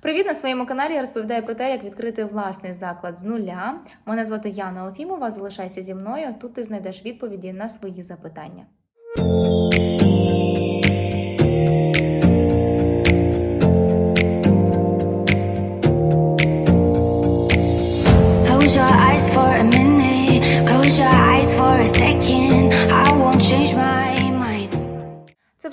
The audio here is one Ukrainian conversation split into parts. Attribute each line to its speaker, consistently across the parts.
Speaker 1: Привіт на своєму каналі. Я розповідаю про те, як відкрити власний заклад з нуля. Мене звати Яна Алфімова. Залишайся зі мною. Тут ти знайдеш відповіді на свої запитання.
Speaker 2: Close your eyes for a minute. Close your eyes for a second.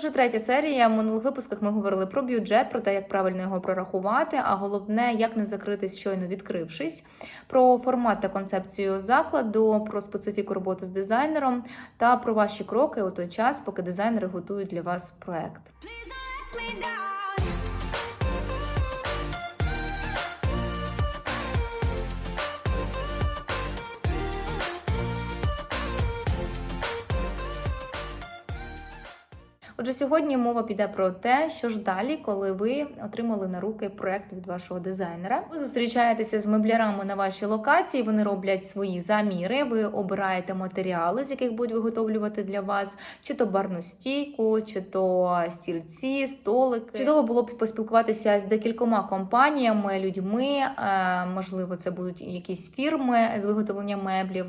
Speaker 1: Вже третя серія. В минулих випусках ми говорили про бюджет, про те, як правильно його прорахувати, а головне, як не закритись щойно відкрившись, про формат та концепцію закладу, про специфіку роботи з дизайнером та про ваші кроки у той час, поки дизайнери готують для вас проект. Отже, сьогодні мова піде про те, що ж далі, коли ви отримали на руки проект від вашого дизайнера. Ви зустрічаєтеся з меблярами на вашій локації. Вони роблять свої заміри. Ви обираєте матеріали, з яких будуть виготовлювати для вас, чи то барну стійку, чи то стільці, столики. Чудово було б поспілкуватися з декількома компаніями, людьми. е, Можливо, це будуть якісь фірми з виготовлення меблів,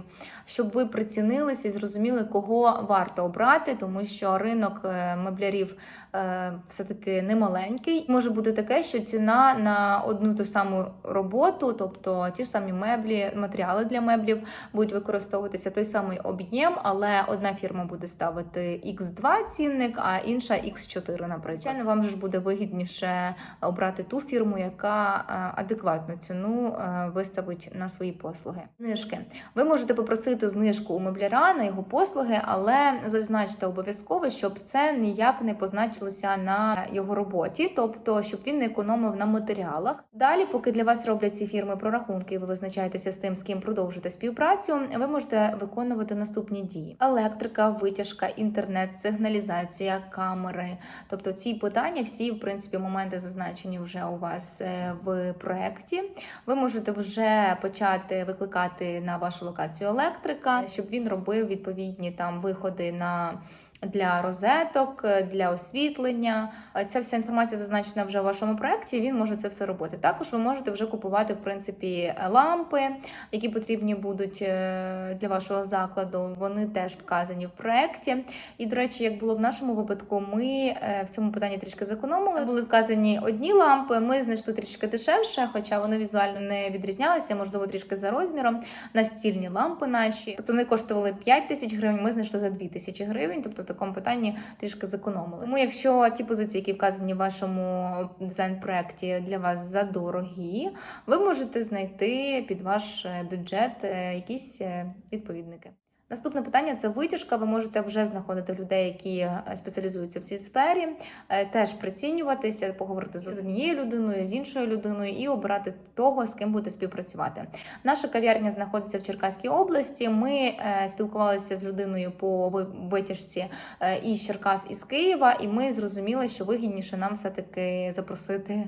Speaker 1: щоб ви прицінилися і зрозуміли, кого варто обрати, тому що ринок е, меблярів е, все-таки немаленький. Може бути таке, що ціна на одну ту саму роботу, тобто ті ж самі меблі, матеріали для меблів, будуть використовуватися той самий об'єм, але одна фірма буде ставити X2 цінник, а інша X4, наприклад. Звичайно, вам ж буде вигідніше обрати ту фірму, яка е, адекватну ціну виставить на свої послуги. Знижки. Ви можете попросити знижку у мебляра на його послуги, але зазначте обов'язково, щоб це ніяк не позначилося на його роботі, тобто щоб він не економив на матеріалах. Далі, поки для вас роблять ці фірми прорахунки, і ви визначаєтеся з тим, з ким продовжити співпрацю, ви можете виконувати наступні дії: електрика, витяжка, інтернет, сигналізація, камери. Тобто ці питання, всі в принципі моменти зазначені вже у вас е, в проєкті. Ви можете вже почати викликати на вашу локацію електрика, щоб він робив відповідні там виходи на. Для розеток, для освітлення. Ця вся інформація зазначена вже у вашому проєкті. Він може це все робити. Також ви можете вже купувати в принципі лампи, які потрібні будуть е, для вашого закладу. Вони теж вказані в проєкті. І, до речі, як було в нашому випадку, ми е, в цьому питанні трішки зекономили. Були вказані одні лампи. Ми знайшли трішки дешевше, хоча вони візуально не відрізнялися, можливо, трішки за розміром. Настільні лампи наші, тобто вони коштували 5 тисяч гривень. Ми знайшли за 2 тисячі гривень. Тобто в такому питанні трішки зекономили. Тому, якщо ті позиції, які вказані в вашому дизайн-проекті, для вас задорогі, ви можете знайти під ваш е, бюджет е, якісь е, відповідники. Наступне питання це витяжка. Ви можете вже знаходити людей, які е, спеціалізуються в цій сфері, е, теж прицінюватися, поговорити з однією людиною, з іншою людиною і обирати того, з ким будете співпрацювати. Наша кав'ярня знаходиться в Черкаській області. Ми е, спілкувалися з людиною по витяжці е, і з Черкас, і з Києва, і ми зрозуміли, що вигідніше нам все-таки запросити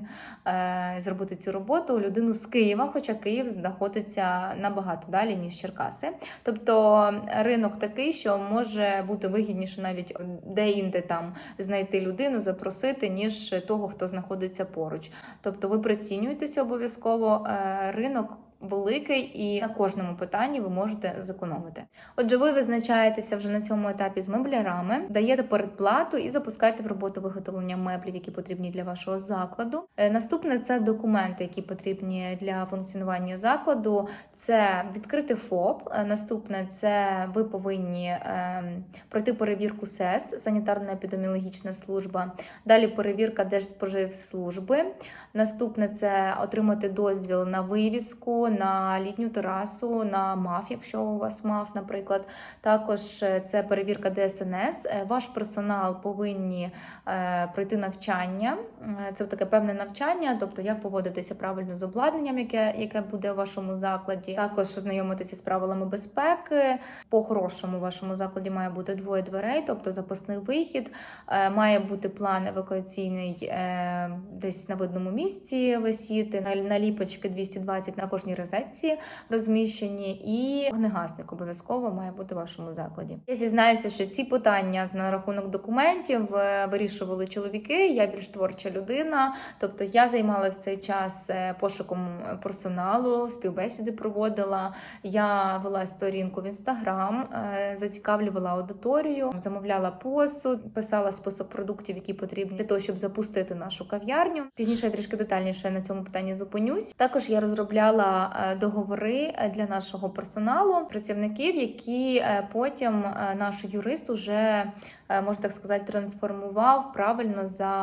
Speaker 1: е, зробити цю роботу людину з Києва, хоча Київ знаходиться набагато далі, ніж Черкаси. Тобто ринок такий, що може бути вигідніше навіть де-інде там знайти людину, запросити, ніж того, хто знаходиться поруч. Тобто ви прицінюєтеся обов'язково е, ринок. Великий і на кожному питанні ви можете зекономити. Отже, ви визначаєтеся вже на цьому етапі з меблярами, даєте передплату і запускаєте в роботу виготовлення меблів, які потрібні для вашого закладу. Е, Наступне це документи, які потрібні для функціонування закладу. Це відкрити ФОП. Е, Наступне це ви повинні ем, пройти перевірку СЕС, санітарно-епідеміологічна служба. Далі перевірка Держспоживслужби. Наступне це отримати дозвіл на вивіску, на літню терасу, на МАФ, якщо у вас МАФ, наприклад. Також е, це перевірка ДСНС. Е, Ваш персонал повинні е, пройти навчання. Це таке певне навчання, тобто як поводитися правильно з обладнанням, яке, яке буде у вашому закладі. Також ознайомитися з правилами безпеки. По-хорошому у вашому закладі має бути двоє дверей, тобто запасний вихід. Має бути план евакуаційний десь на видному місці висіти. На- Наліпочки 220 на кожній розетці розміщені, і вогнегасник обов'язково має бути в вашому закладі. Я зізнаюся, що ці питання на рахунок документів е, вирішували чоловіки. Я більш творча людина, тобто я займалася в цей час е, пошуком персоналу, співбесіди проводила. Я вела сторінку в інстаграм, е, зацікавлювала аудиторію, замовляла посуд, писала список продуктів, які потрібні для того, щоб запустити нашу кав'ярню. Пізніше я трішки детальніше на цьому питанні зупинюсь. Також я розробляла е, договори е, для нашого персоналу, працівників, які е, потім наш юрист уже можна так сказати, трансформував правильно за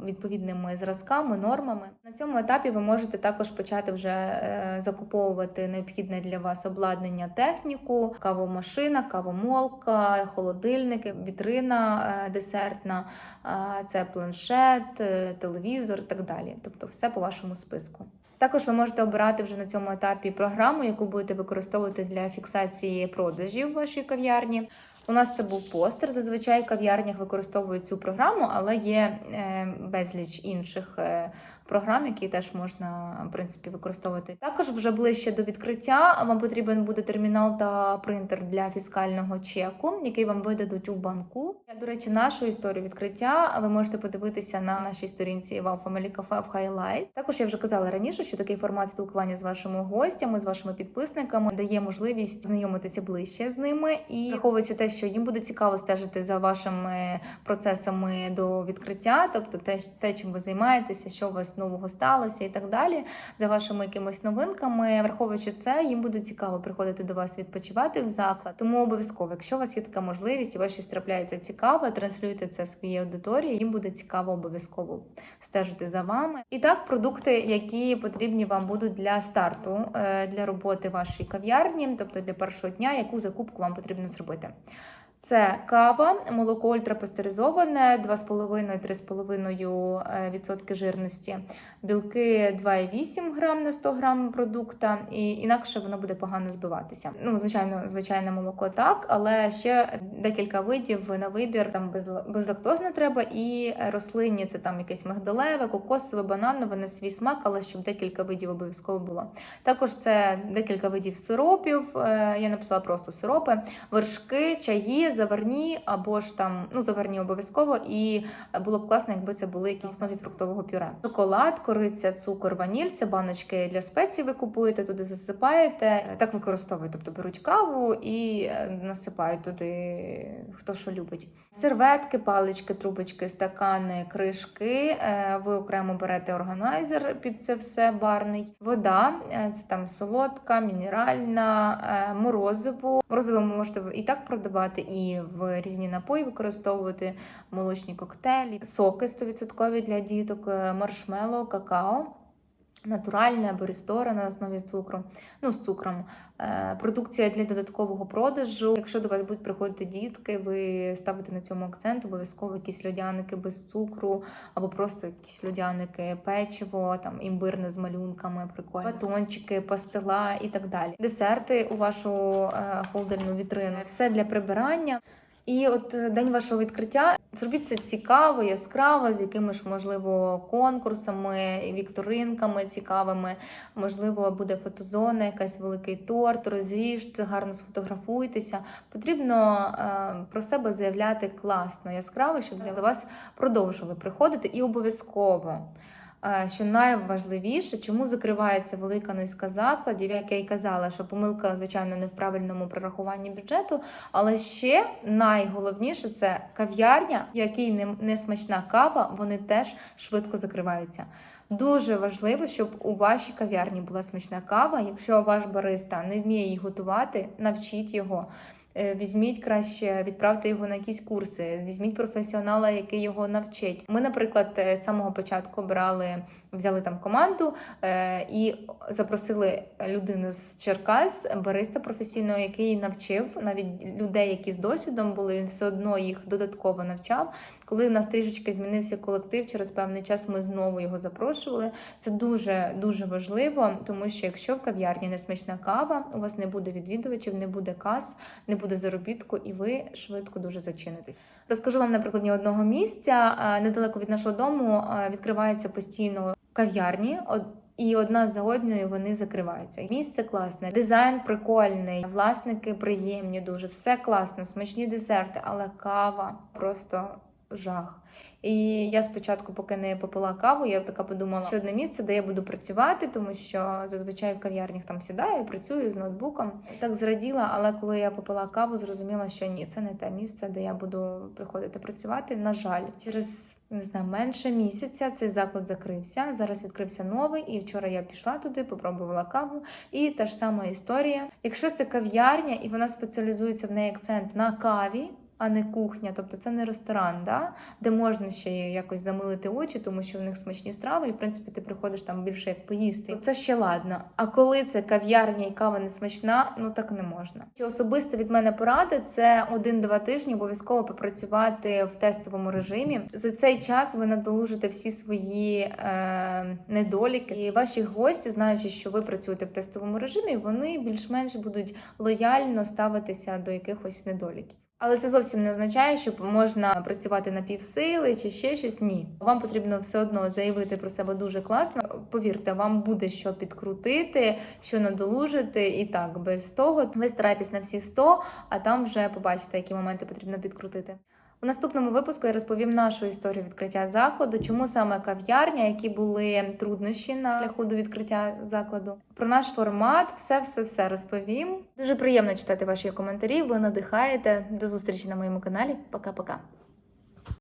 Speaker 1: е, відповідними зразками, нормами. На цьому етапі ви можете також почати вже е, закуповувати необхідне для вас обладнання, техніку, кавомашина, кавомолка, холодильники, вітрина е, десертна, е, це планшет, е, телевізор і так далі. Тобто все по вашому списку. Також ви можете обирати вже на цьому етапі програму, яку будете використовувати для фіксації продажів в вашій кав'ярні. У нас це був постер. Зазвичай в кав'ярнях використовують цю програму, але є е, безліч інших е, програм, які теж можна в принципі використовувати. Також вже ближче до відкриття вам потрібен буде термінал та принтер для фіскального чеку, який вам видадуть у банку. До речі, нашу історію відкриття ви можете подивитися на нашій сторінці Wow Family Cafe в Highlight. Також я вже казала раніше, що такий формат спілкування з вашими гостями, з вашими підписниками дає можливість знайомитися ближче з ними і враховуючи те, що їм буде цікаво стежити за вашими процесами до відкриття, тобто те, те, чим ви займаєтеся, що у вас нового сталося, і так далі, за вашими якимись новинками. Враховуючи це, їм буде цікаво приходити до вас відпочивати в заклад. Тому обов'язково, якщо у вас є така можливість, і вас щось трапляється цікаве, транслюйте це своїй аудиторії. Їм буде цікаво обов'язково стежити за вами. І так, продукти, які потрібні вам будуть для старту е, для роботи вашої кав'ярні, тобто для першого дня, яку закупку вам потрібно зробити. Це кава, молоко ультрапастеризоване, 2,5-3,5% відсотки жирності, білки 2,8 грам на 100 грам продукта, і інакше воно буде погано збиватися. Ну, звичайно, звичайне молоко так, але ще декілька видів на вибір. Там без, безлактозне треба, і рослинні це там якесь мигдалеве, кокосове, бананове на свій смак, але щоб декілька видів обов'язково було. Також це декілька видів сиропів. е, Я написала просто сиропи, вершки, чаї, заварні або ж там ну заварні обов'язково. І було б класно, якби це були якісь нові фруктового пюре. Шоколад, кориця, цукор, ваніль. Це баночки для спецій. Ви купуєте туди, засипаєте. Так використовують. Тобто беруть каву і е, насипають туди хто що любить. Серветки, палички, трубочки, стакани, кришки. Е, Ви окремо берете органайзер під це все барний. Вода е, це там солодка, мінеральна, е, морозиво. Морозиво можете і так продавати, і в різні напої використовувати молочні коктейлі, соки 100% для діток, е, маршмеллоу, какао. Натуральне або рестора на основі цукру, ну з цукром. Е, Продукція для додаткового продажу. Якщо до вас будуть приходити дітки, ви ставите на цьому акцент, обов'язково якісь льодяники без цукру, або просто якісь льодяники, печиво, там імбирне з малюнками, прикольно, батончики, пастила і так далі. Десерти у вашу е, холодильну вітрину, все для прибирання. І от е, день вашого відкриття зробіть це цікаво, яскраво, з якимись, можливо, конкурсами, вікторинками цікавими. Можливо, буде фотозона, якась великий торт, розріжте, гарно сфотографуйтеся. Потрібно е, про себе заявляти класно, яскраво, щоб для вас продовжували приходити і обов'язково. Е, Що найважливіше, чому закривається велика низка закладів, як я й казала, що помилка, звичайно, не в правильному прорахуванні бюджету, але ще найголовніше це кав'ярня, в якій не, не смачна кава, вони теж швидко закриваються. Дуже важливо, щоб у вашій кав'ярні була смачна кава. Якщо ваш бариста не вміє її готувати, навчіть його. Е, Візьміть краще, відправте його на якісь курси, візьміть професіонала, який його навчить. Ми, наприклад, е, з самого початку брали, взяли там команду е, і запросили людину з Черкас, бариста професійного, який навчив навіть людей, які з досвідом були. Він все одно їх додатково навчав. Коли в нас трішечки змінився колектив, через певний час ми знову його запрошували. Це дуже дуже важливо, тому що якщо в кав'ярні не смачна кава, у вас не буде відвідувачів, не буде кас, не буде заробітку, і ви швидко дуже зачинитесь. Розкажу вам на прикладі одного місця. Недалеко від нашого дому відкривається постійно кав'ярні. І одна за одною вони закриваються. Місце класне, дизайн прикольний, власники приємні, дуже все класно, смачні десерти, але кава просто жах. І я спочатку, поки не попила каву, я така подумала, що одне місце, де я буду працювати, тому що зазвичай в кав'ярнях там сідаю, працюю з ноутбуком. Так зраділа, але коли я попила каву, зрозуміла, що ні, це не те місце, де я буду приходити працювати. На жаль, через не знаю, менше місяця цей заклад закрився. Зараз відкрився новий, і вчора я пішла туди, попробувала каву. І та ж сама історія. Якщо це кав'ярня і вона спеціалізується в неї акцент на каві. А не кухня, тобто це не ресторан, да? де можна ще якось замилити очі, тому що в них смачні страви, і в принципі ти приходиш там більше як поїсти. Це ще ладно. А коли це кав'ярня і кава не смачна, ну так не можна. Що особисто від мене поради це один-два тижні обов'язково попрацювати в тестовому режимі. За цей час ви надолужите всі свої е, недоліки, і ваші гості, знаючи, що ви працюєте в тестовому режимі, вони більш-менш будуть лояльно ставитися до якихось недоліків. Але це зовсім не означає, що можна працювати на півсили чи ще щось. Ні, вам потрібно все одно заявити про себе дуже класно. Повірте, вам буде що підкрутити, що надолужити, і так без того ви стараєтесь на всі 100, а там вже побачите, які моменти потрібно підкрутити. У наступному випуску я розповім нашу історію відкриття закладу, чому саме кав'ярня, які були труднощі на шляху до відкриття закладу. Про наш формат, все, все, все розповім. Дуже приємно читати ваші коментарі. Ви надихаєте. До зустрічі на моєму каналі. Пока-пока.